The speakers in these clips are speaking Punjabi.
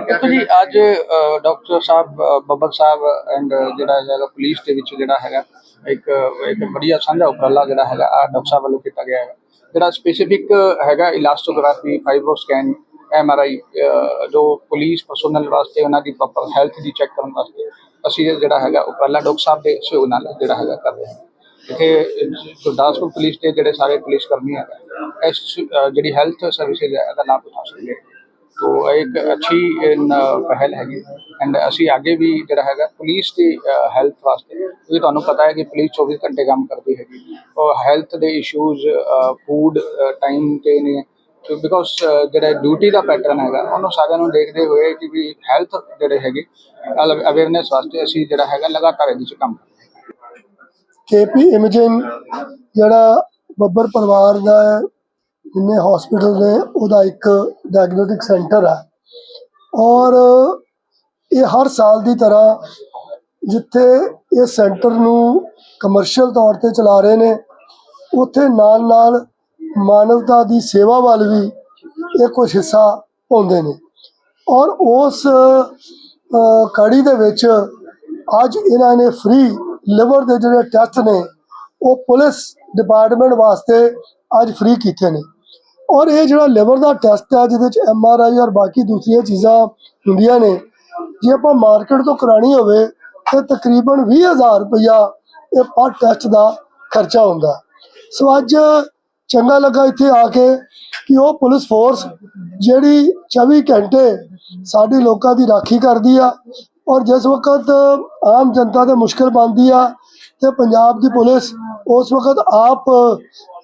ਦੇਖੋ ਜੀ ਅੱਜ doctor Sahib a, Babbar Sahib and ਜਿਹੜਾ ਹੈਗਾ ਪੁਲਿਸ ਦੇ ਵਿੱਚ ਜਿਹੜਾ ਹੈਗਾ ਇੱਕ ਇੱਕ ਵਧੀਆ ਸਾਂਝਾ ਉਪਰਾਲਾ ਜਿਹੜਾ ਹੈਗਾ ਆ ਡਾਕਟਰ ਸਾਹਿਬ ਵੱਲੋਂ ਕੀਤਾ ਗਿਆ ਹੈ ਜਿਹੜਾ ਸਪੈਸੀਫਿਕ ਹੈਗਾ elastography fibroscan M R I ਜੋ ਪੁਲਿਸ ਪਰਸਨਲ ਵਾਸਤੇ ਉਹਨਾਂ ਦੀ ਪ੍ਰੋਪਰ ਹੈਲਥ ਦੀ ਚੈੱਕ ਕਰਨ ਵਾਸਤੇ ਅਸੀਂ ਜਿਹੜਾ ਹੈਗਾ ਉਪਰਾਲਾ ਡਾਕਟਰ ਸਾਹਿਬ ਦੇ ਸਹਿਯੋਗ ਨਾਲ ਜਿਹੜਾ ਹੈਗਾ ਕਰ ਰਹੇ ਹਾਂ। ਇੱਥੇ ਗੁਰਦਾਸਪੁਰ ਪੁਲਿਸ ਦੇ ਜਿਹੜੇ ਸਾਰੇ ਪੁਲਿਸ ਕਰਮੀ ਹੈਗਾ ਇਸ ਜਿਹੜੀ ਹੈਲਥ ਸਰਵਿਸਿਜ਼ ਹੈ ਇਹਦਾ ਲਾਭ ਉਠਾ ਸਕਦੇ ਤੋ ਇਹ ਇੱਕ ਅੱਛੀ ਪਹਿਲ ਹੈਗੀ। ਐਂਡ ਅਸੀਂ ਅੱਗੇ ਵੀ ਜਿਹੜਾ ਹੈਗਾ ਪੁਲਿਸ ਦੀ ਹੈਲਥ ਵਾਸਤੇ, ਕਿਉਂਕਿ ਤੁਹਾਨੂੰ ਪਤਾ ਹੈ ਕਿ ਪੁਲਿਸ 24 ਘੰਟੇ ਕੰਮ ਕਰਦੀ ਹੈਗੀ। ਔਰ ਹੈਲਥ ਦੇ ਇਸ਼ੂਜ਼ ਫੂਡ ਟਾਈਮ ਤੇ ਨੇ ਬਿਕੋਜ਼ ਜਿਹੜਾ ਡਿਊਟੀ ਦਾ ਪੈਟਰਨ ਹੈਗਾ, ਉਹਨੂੰ ਸਾਰਿਆਂ ਨੂੰ ਦੇਖਦੇ ਹੋਏ ਕਿ ਵੀ ਹੈਲਥ ਜਿਹੜੇ ਹੈਗੇ ਅਵੇਅਰਨੈਸ ਵਾਸਤੇ ਅਸੀਂ ਜਿਹੜਾ ਹੈਗਾ, ਲਗਾਤਾਰ ਇਹਦੇ 'ਚ ਕੰਮ ਕਰ ਹਾਂ। ਕੇਪੀ ਇਮੇਜਿੰਗ ਜਿਹੜਾ ਬੱਬਰ ਪਰਿਵਾਰ ਦਾ ਜਿੰਨੇ ਹਸਪੀਟਲ ਨੇ, ਉਹਦਾ ਇੱਕ ਡਾਇਗਨੋਸਟਿਕ ਸੈਂਟਰ ਹੈ ਔਰ ਇਹ ਹਰ ਸਾਲ ਦੀ ਤਰ੍ਹਾਂ ਜਿੱਥੇ ਇਹ ਸੈਂਟਰ ਨੂੰ ਕਮਰਸ਼ੀਅਲ ਤੌਰ ਤੇ ਚਲਾ ਰਹੇ ਨੇ, ਉੱਥੇ ਨਾਲ ਨਾਲ ਮਾਨਵਤਾ ਦੀ ਸੇਵਾ ਵੱਲ ਵੀ ਇਹ ਕੁਝ ਹਿੱਸਾ ਪਾਉਂਦੇ ਨੇ। ਔਰ ਉਸ ਕੜੀ ਦੇ ਵਿੱਚ ਅੱਜ ਇਹਨਾਂ ਨੇ ਫ੍ਰੀ ਲਿਵਰ ਦੇ ਜਿਹੜੇ ਟੈਸਟ ਨੇ, ਉਹ ਪੁਲਿਸ ਡਿਪਾਰਟਮੈਂਟ ਵਾਸਤੇ ਅੱਜ ਫ੍ਰੀ ਕੀਤੇ ਨੇ। ਔਰ ਇਹ ਜਿਹੜਾ ਲਿਵਰ ਦਾ ਟੈਸਟ ਹੈ, ਜਿਹਦੇ ਵਿੱਚ ਐਮ ਆਰ ਆਈ ਔਰ ਬਾਕੀ ਦੂਸਰੀਆਂ ਚੀਜ਼ਾਂ ਹੁੰਦੀਆਂ ਨੇ, ਜੇ ਆਪਾਂ ਮਾਰਕੀਟ ਤੋਂ ਕਰਾਣੀ ਹੋਵੇ, ਤੇ ਤਕਰੀਬਨ 20000 ਰੁਪਇਆ ਇਹ ਪਰ ਟੈਸਟ ਦਾ ਖਰਚਾ ਹੁੰਦਾ ਸੋ ਅੱਜ ਚੰਗਾ ਲੱਗਾ ਇੱਥੇ ਆ ਕੇ ਕਿ ਉਹ ਪੁਲਿਸ ਫੋਰਸ ਜਿਹੜੀ 24 ਘੰਟੇ ਸਾਡੇ ਲੋਕਾਂ ਦੀ ਰਾਖੀ ਕਰਦੀ ਆ, ਔਰ ਜਿਸ ਵਕਤ ਆਮ ਜਨਤਾ ਦੇ ਮੁਸ਼ਕਲ ਬਣਦੀ ਆ ਤੇ ਪੰਜਾਬ ਦੀ ਪੁਲਿਸ ਉਸ ਵਕਤ ਆਪ,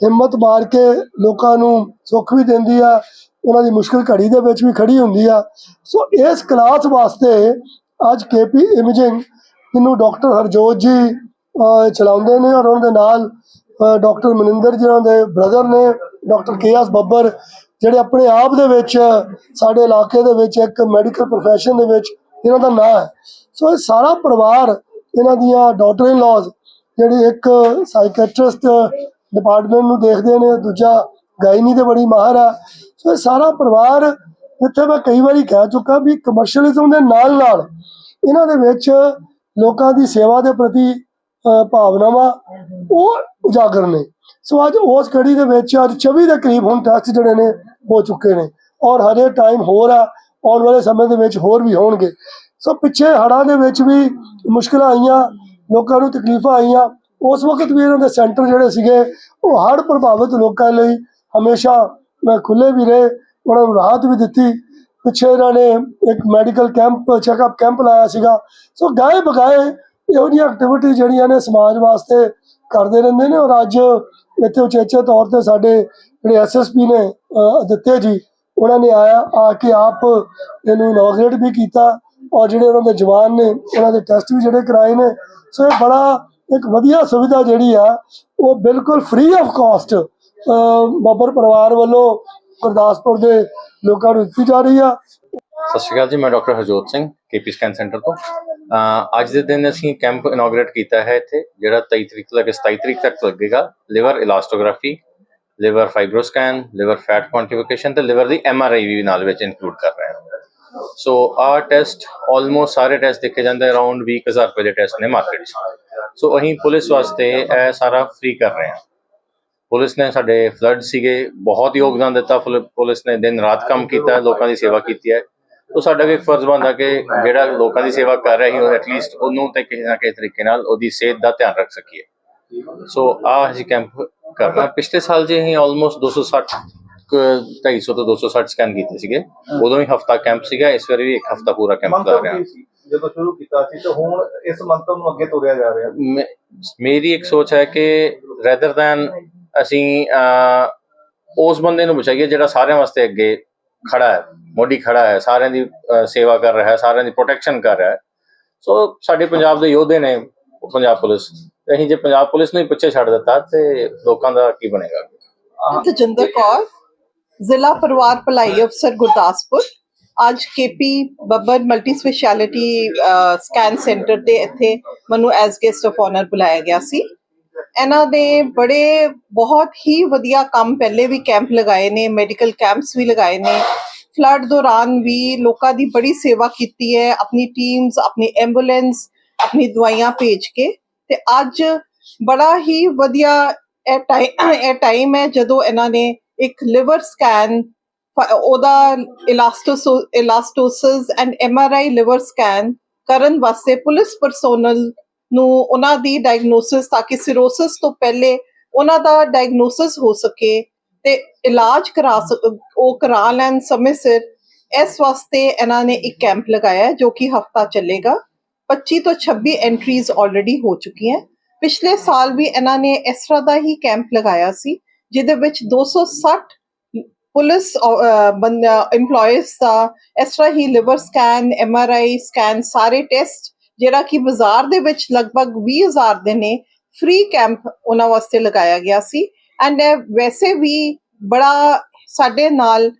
ਹਿੰਮਤ ਮਾਰ ਕੇ ਲੋਕਾਂ ਨੂੰ ਸੁੱਖ ਵੀ ਦਿੰਦੀ ਆ, ਉਹਨਾਂ ਦੀ ਮੁਸ਼ਕਲ ਘੜੀ ਦੇ ਵਿੱਚ ਵੀ ਖੜੀ ਹੁੰਦੀ ਆ। ਸੋ ਇਸ ਕਲਾਸ ਵਾਸਤੇ ਅੱਜ ਕੇਪੀ ਇਮੇਜਿੰਗ ਜਿਹਨੂੰ ਡਾਕਟਰ ਹਰਜੋਤ ਜੀ ਚਲਾਉਂਦੇ ਨੇ ਔਰ ਉਹਨਾਂ ਦੇ ਨਾਲ ਡਾਕਟਰ ਮਨਿੰਦਰ ਜੀ, ਉਹਨਾਂ ਦੇ ਬ੍ਰਦਰ ਨੇ, ਡਾਕਟਰ ਕੇਐਸ ਬੱਬਰ, ਜਿਹੜੇ ਆਪਣੇ ਆਪ ਦੇ ਵਿੱਚ, ਸਾਡੇ ਇਲਾਕੇ ਦੇ ਵਿੱਚ ਇੱਕ ਮੈਡੀਕਲ ਪ੍ਰੋਫੈਸ਼ਨ ਦੇ ਵਿੱਚ ਇਹਨਾਂ ਦਾ ਨਾਂ ਹੈ। ਸੋ ਇਹ ਸਾਰਾ ਪਰਿਵਾਰ ਇਹਨਾਂ ਦੀਆਂ ਡਾਟਰ ਇਨ ਲਾਜ਼ ਜਿਹੜੀ ਇੱਕ ਸਾਈਕੈਟ੍ਰਿਸਟ ਡਿਪਾਰਟਮੈਂਟ ਨੂੰ ਦੇਖਦੇ ਨੇ, ਦੂਜਾ ਗਾਇਨੀ ਤੇ ਬੜੀ ਮਾਹਰ ਹੈ ਸੋ ਇਹ ਸਾਰਾ ਪਰਿਵਾਰ ਜਿੱਥੇ ਮੈਂ ਕਈ ਵਾਰੀ ਕਹਿ ਚੁੱਕਾ ਵੀ ਕਮਰਸ਼ੀਅਲਿਜ਼ਮ ਦੇ ਨਾਲ ਨਾਲ ਇਹਨਾਂ ਦੇ ਵਿੱਚ ਲੋਕਾਂ ਦੀ ਸੇਵਾ ਦੇ ਪ੍ਰਤੀ ਭਾਵਨਾਵਾਂ ਉਹ ਉਜਾਗਰ ਨੇ। ਸੋ ਅੱਜ ਉਸ ਕੜੀ ਦੇ ਵਿੱਚ ਅੱਜ 24 ਦੇ ਕਰੀਬ ਹੁਣ ਟੈਸਟ ਜਿਹੜੇ ਨੇ ਹੋ ਚੁੱਕੇ ਨੇ ਔਰ ਹਰੇ ਟਾਈਮ ਹੋਰ ਆ, ਆਉਣ ਵਾਲੇ ਸਮੇਂ ਦੇ ਵਿੱਚ ਹੋਰ ਵੀ ਹੋਣਗੇ। ਸੋ ਪਿੱਛੇ ਹੜ੍ਹਾਂ ਦੇ ਵਿੱਚ ਵੀ ਮੁਸ਼ਕਲਾਂ ਆਈਆਂ ਲੋਕਾਂ ਨੂੰ ਤਕਲੀਫਾਂ ਆਈਆਂ। ਉਸ ਵਕਤ ਵੀ ਇਹਨਾਂ ਦੇ ਸੈਂਟਰ ਜਿਹੜੇ ਸੀਗੇ ਉਹ ਹੜ੍ਹ ਪ੍ਰਭਾਵਿਤ ਲੋਕਾਂ ਲਈ ਹਮੇਸ਼ਾ ਅ, ਖੁੱਲੇ ਵੀ ਰਹੇ ਉਹਨਾਂ ਨੂੰ ਰਾਹਤ ਵੀ ਦਿੱਤੀ। ਪਿੱਛੇ ਇਹਨਾਂ ਨੇ ਇੱਕ ਮੈਡੀਕਲ ਕੈਂਪ ਚੈੱਕਅਪ ਕੈਂਪ ਲਾਇਆ ਸੀਗਾ। ਸੋ ਗਾਏ ਬਗਾਏ ਇਹੋ ਜਿਹੀਆਂ ਐਕਟੀਵਿਟੀ ਜਿਹੜੀਆਂ ਨੇ ਸਮਾਜ ਵਾਸਤੇ ਕਰਦੇ ਰਹਿੰਦੇ ਨੇ ਔਰ ਅੱਜ ਇੱਥੇ ਉਚੇਚੇ ਤੌਰ ਤੇ ਸਾਡੇ ਜਿਹੜੇ ਐਸਐਸਪੀ ਨੇ ਦਿੱਤੇ ਜੀ ਉਹਨਾਂ ਨੇ ਆਇਆ ਆ ਕੇ ਆਪ ਇਹਨੂੰ ਇਨੋਗਰੇਟ ਵੀ ਕੀਤਾ। ਔਰ ਜਿਹੜੇ ਉਹਨਾਂ ਦੇ ਜਵਾਨ ਨੇ, ਉਹਨਾਂ ਦੇ ਟੈਸਟ ਵੀ ਜਿਹੜੇ ਕਰਾਏ ਨੇ, ਸੋ ਇਹ ਬੜਾ ਇੱਕ ਵਧੀਆ ਸੁਵਿਧਾ ਜਿਹੜੀ ਆ, ਉਹ ਬਿਲਕੁਲ ਫ੍ਰੀ ਆਫ ਕਾਸਟ ਬੱਬਰ ਪਰਿਵਾਰ ਵੱਲੋਂ ਗੁਰਦਾਸਪੁਰ ਦੇ ਲੋਕਾਂ ਨੂੰ ਦਿੱਤੀ ਜਾ ਰਹੀ ਆ। ਸਤਿ ਸ਼੍ਰੀ ਅਕਾਲ ਜੀ, ਮੈਂ doctor Harjot Singh KP scan centre ਤੋਂ। ਅੱਜ ਦੇ ਦਿਨ ਅਸੀਂ ਕੈਂਪ ਇਨੋਗਰੇਟ ਕੀਤਾ ਹੈ ਇੱਥੇ, ਜਿਹੜਾ 23 ਤਰੀਕ ਤੋਂ ਲੈ ਕੇ 27 ਤਰੀਕ ਤੱਕ ਲੱਗੇਗਾ। Liver elastography liver fibroscan liver fat quantification ਤੇ ਲਿਵਰ ਦੀ ਐਮਆਰਆਈ ਵੀ ਨਾਲ ਵਿੱਚ ਇਨਕਲੂਡ ਕਰ ਰਹੇ ਹਾਂ। ਸੋ ਆਹ ਟੈਸਟ ਆਲਮੋਸਟ ਸਾਰੇ ਟੈਸਟ ਦੇਖੇ ਜਾਂਦੇ ਅਰਾਊਂਡ 20000 ਰੁਪਏ ਦੇ ਟੈਸਟ ਨੇ ਮਾਰਕੀਟ 'ਚ। ਸੋ ਅਸੀਂ ਪੁਲਿਸ ਵਾਸਤੇ ਇਹ ਸਾਰਾ ਫ੍ਰੀ ਕਰ ਰਹੇ ਹਾਂ। ਪੁਲਿਸ ਨੇ ਸਾਡੇ ਫਲੱਡ ਸੀਗੇ, ਬਹੁਤ ਯੋਗਦਾਨ ਦਿੱਤਾ ਪੁਲਿਸ ਨੇ ਦਿਨ ਰਾਤ ਕੰਮ ਕੀਤਾ, ਲੋਕਾਂ ਦੀ ਸੇਵਾ ਕੀਤੀ ਹੈ। ਤੋ ਸਾਡਾ ਵੀ ਫਰਜ਼ ਬਣਦਾ ਕਿ ਜਿਹੜਾ ਲੋਕਾਂ ਦੀ ਸੇਵਾ ਕਰ ਰਿਹਾ ਹੀ ਉਹ ਐਟਲੀਸਟ ਉਹਨੂੰ ਤੇ ਕਿਸੇ ਨਾ ਕਿਸੇ ਤਰੀਕੇ ਨਾਲ ਉਹਦੀ ਸਿਹਤ ਦਾ ਧਿਆਨ ਰੱਖ ਸਕੀਏ। ਸੋ ਆ ਅਸੀਂ ਕੈਂਪ ਕਰ ਰਹੇ ਹਾਂ ਪਿਛਲੇ ਸਾਲ ਜੇ ਅਸੀਂ ਆਲਮੋਸਟ 260 250 ਤੋਂ 260 ਸਕੈਨ ਕੀਤੇ ਸੀਗੇ। ਉਦੋਂ ਵੀ ਹਫਤਾ ਕੈਂਪ ਸੀਗਾ ਇਸ ਵਾਰੀ ਵੀ ਇੱਕ ਹਫਤਾ ਪੂਰਾ ਕੈਂਪ ਕਰ ਮੰਤਵ ਰਹੇ। ਹਾਂ ਕੀ ਸੀ ਜਦੋਂ ਸ਼ੁਰੂ ਕੀਤਾ ਸੀ ਤੇ ਹੁਣ ਇਸ ਮੰਤਵ ਨੂੰ ਅੱਗੇ ਤੋਰਿਆ ਜਾ ਰਿਹਾ। ਮੇ- ਮੇਰੀ ਇੱਕ ਸੋਚ ਹੈ ਕਿ ਰੈਦਰ ਦੈਨ ਅਸੀਂ ਉਸ ਬੰਦੇ ਨੂੰ ਬਚਾਈਏ ਜਿਹੜਾ ਸਾਰਿਆਂ ਵਾਸਤੇ ਅੱਗੇ ਖੜਾ ਹੈ ਮੋਢੀ ਖੜਾ ਹੈ ਸਾਰਿਆਂ ਦੀ ਸੇਵਾ ਕਰ ਰਿਹਾ ਹੈ ਸਾਰਿਆਂ ਦੀ ਪ੍ਰੋਟੈਕਸ਼ਨ ਕਰ ਰਿਹਾ ਹੈ। ਸੋ ਸਾਡੇ ਪੰਜਾਬ ਦੇ ਯੋਧੇ ਨੇ ਪੰਜਾਬ ਪੁਲਿਸ। ਅਸੀਂ ਜੇ ਪੰਜਾਬ ਪੁਲਿਸ ਨੂੰ ਹੀ ਪਿੱਛੇ ਛੱਡ ਦਿੱਤਾ ਤੇ ਲੋਕਾਂ ਦਾ ਕੀ ਬਣੇਗਾ ਤਜਿੰਦਰ ਕੌਰ ਜ਼ਿਲ੍ਹਾ ਪਰਿਵਾਰ ਭਲਾਈ ਅਫਸਰ ਗੁਰਦਾਸਪੁਰ। ਅੱਜ KP Babbar multi speciality scan centre ਤੇ ਇੱਥੇ ਮੈਨੂੰ ਐਸ ਗੈਸਟ ਆਫ ਆਨਰ ਬੁਲਾਇਆ ਗਿਆ ਸੀ। ਇਹਨਾਂ ਦੇ ਬੜੇ ਬਹੁਤ ਹੀ ਵਧੀਆ ਕੰਮ ਪਹਿਲੇ ਵੀ ਕੈਂਪ ਲਗਾਏ ਨੇ ਮੈਡੀਕਲ ਕੈਂਪਸ ਵੀ ਲਗਾਏ ਨੇ। ਫਲੱਡ ਦੌਰਾਨ ਵੀ ਲੋਕਾਂ ਦੀ ਬੜੀ ਸੇਵਾ ਕੀਤੀ ਹੈ ਆਪਣੀ ਟੀਮਸ ਆਪਣੀ ਐਂਬੂਲੈਂਸ ਆਪਣੀ ਦਵਾਈਆਂ ਭੇਜ ਕੇ। ਤੇ ਅੱਜ ਬੜਾ ਹੀ ਵਧੀਆ ਇਹ ਟਾਈਮ ਹੈ ਜਦੋਂ ਇਹਨਾਂ ਨੇ ਇੱਕ ਲਿਵਰ ਸਕੈਨ ਉਹਦਾ ਇਲਾਸਟੋਸ elastosis and MRI liver scan ਕਰਨ ਵਾਸਤੇ ਪੁਲਿਸ ਪਰਸੋਨਲ ਨੂੰ ਉਹਨਾਂ ਦੀ ਡਾਇਗਨੋਸਿਸ ਤਾਂ ਕਿ ਸਿਰੋਸਿਸ ਤੋਂ ਪਹਿਲੇ ਉਹਨਾਂ ਦਾ ਡਾਇਗਨੋਸਿਸ ਹੋ ਸਕੇ ਤੇ ਇਲਾਜ ਕਰਾ ਸਕ- ਉਹ ਕਰਾ ਲੈਣ ਸਮੇਂ ਸਿਰ ਇਸ ਵਾਸਤੇ ਇਹਨਾਂ ਨੇ ਇੱਕ ਕੈਂਪ ਲਗਾਇਆ ਜੋ ਕਿ ਹਫਤਾ ਚੱਲੇਗਾ। 25 ਤੋਂ 26 ਐਂਟਰੀਜ਼ ਆਲਰੇਡੀ ਹੋ ਚੁੱਕੀਆਂ। ਪਿਛਲੇ ਸਾਲ ਵੀ ਇਹਨਾਂ ਨੇ ਇਸ ਤਰ੍ਹਾਂ ਦਾ ਹੀ ਕੈਂਪ ਲਗਾਇਆ ਸੀ। ਜਿਹਦੇ ਵਿੱਚ 260 ਪੁਲਿਸ EMPLOYEES ਦਾ ਇਸ ਤਰ੍ਹਾਂ ਹੀ ਲਿਵਰ ਸਕੈਨ ਐਮਆਰਆਈ ਸਕੈਨ ਸਾਰੇ ਟੈਸਟ ਜਿਹੜਾ ਕਿ ਬਾਜ਼ਾਰ ਦੇ ਵਿੱਚ ਲਗਭਗ 20000 ਦੇ ਨੇ ਫ੍ਰੀ ਕੈਂਪ ਉਹਨਾਂ ਵਾਸਤੇ ਲਗਾਇਆ ਗਿਆ ਸੀ। ਐਂਡ ਵੈਸੇ ਵੀ ਬੜਾ ਸਾਡੇ ਨਾਲ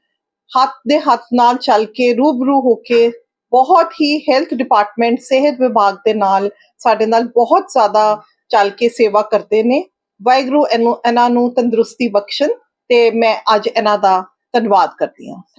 ਹੱਥ ਦੇ ਹੱਥ ਨਾਲ ਚੱਲ ਕੇ, ਰੂਬਰੂ ਹੋ ਕੇ ਬਹੁਤ ਹੀ ਹੈਲਥ ਡਿਪਾਰਟਮੈਂਟ ਸਿਹਤ ਵਿਭਾਗ ਦੇ ਨਾਲ ਸਾਡੇ ਨਾਲ ਬਹੁਤ ਜ਼ਿਆਦਾ ਚੱਲ ਕੇ ਸੇਵਾ ਕਰਦੇ ਨੇ। ਵਾਹਿਗੁਰੂ ਇਹਨੂੰ ਇਹਨਾਂ ਨੂੰ ਤੰਦਰੁਸਤੀ ਬਖਸ਼ਣ ਤੇ ਮੈਂ ਅੱਜ ਇਹਨਾਂ ਦਾ ਧੰਨਵਾਦ ਕਰਦੀ ਹਾਂ।